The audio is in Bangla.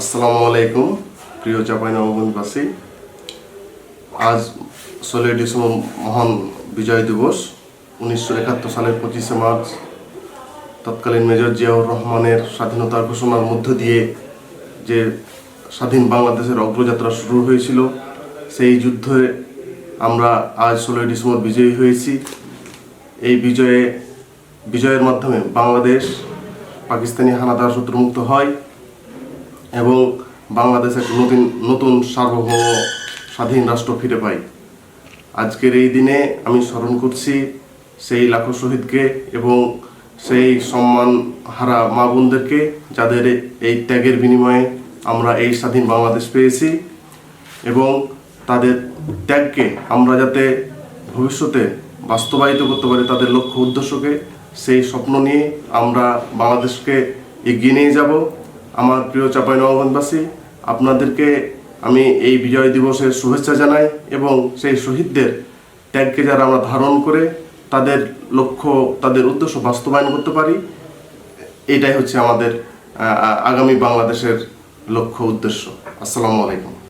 আসসালামু আলাইকুম, প্রিয় চাপাই নবগঞ্জবাসী আজ ষোলোই ডিসেম্বর মহান বিজয় দিবস। উনিশশো একাত্তর সালের পঁচিশে মার্চ, তৎকালীন মেজর জিয়াউর রহমানের স্বাধীনতার ঘোষণার মধ্য দিয়ে যে স্বাধীন বাংলাদেশের অগ্রযাত্রা শুরু হয়েছিল, সেই যুদ্ধে আমরা আজ ষোলোই ডিসেম্বর বিজয়ী হয়েছি। এই বিজয়ে, বিজয়ের মাধ্যমে বাংলাদেশ পাকিস্তানি হানাদার শত্রুমুক্ত হয়। এবং বাংলাদেশ এক নতুন নতুন সার্বভৌম স্বাধীন রাষ্ট্র ফিরে পাই। আজকের এই দিনে আমি স্মরণ করছি সেই লাখো শহীদকে এবং সেই সম্মান হারা মা বোনদেরকে যাদের এই ত্যাগের বিনিময়ে আমরা এই স্বাধীন বাংলাদেশ পেয়েছি এবং তাদের ত্যাগকে আমরা যাতে ভবিষ্যতে বাস্তবায়িত করতে পারি তাদের লক্ষ্য উদ্দেশ্যকে, সেই স্বপ্ন নিয়ে আমরা বাংলাদেশকে এগিয়ে নিয়ে যাব। আমার প্রিয় চাপাই নবাবনবাসী, আপনাদেরকে আমি এই বিজয় দিবসের শুভেচ্ছা জানাই এবং সেই শহীদদের ত্যাগকে যারা আমরা ধারণ করে তাদের লক্ষ্য, তাদের উদ্দেশ্য বাস্তবায়ন করতে পারি, এটাই হচ্ছে আমাদের আগামী বাংলাদেশের লক্ষ্য, উদ্দেশ্য। আসসালামু আলাইকুম।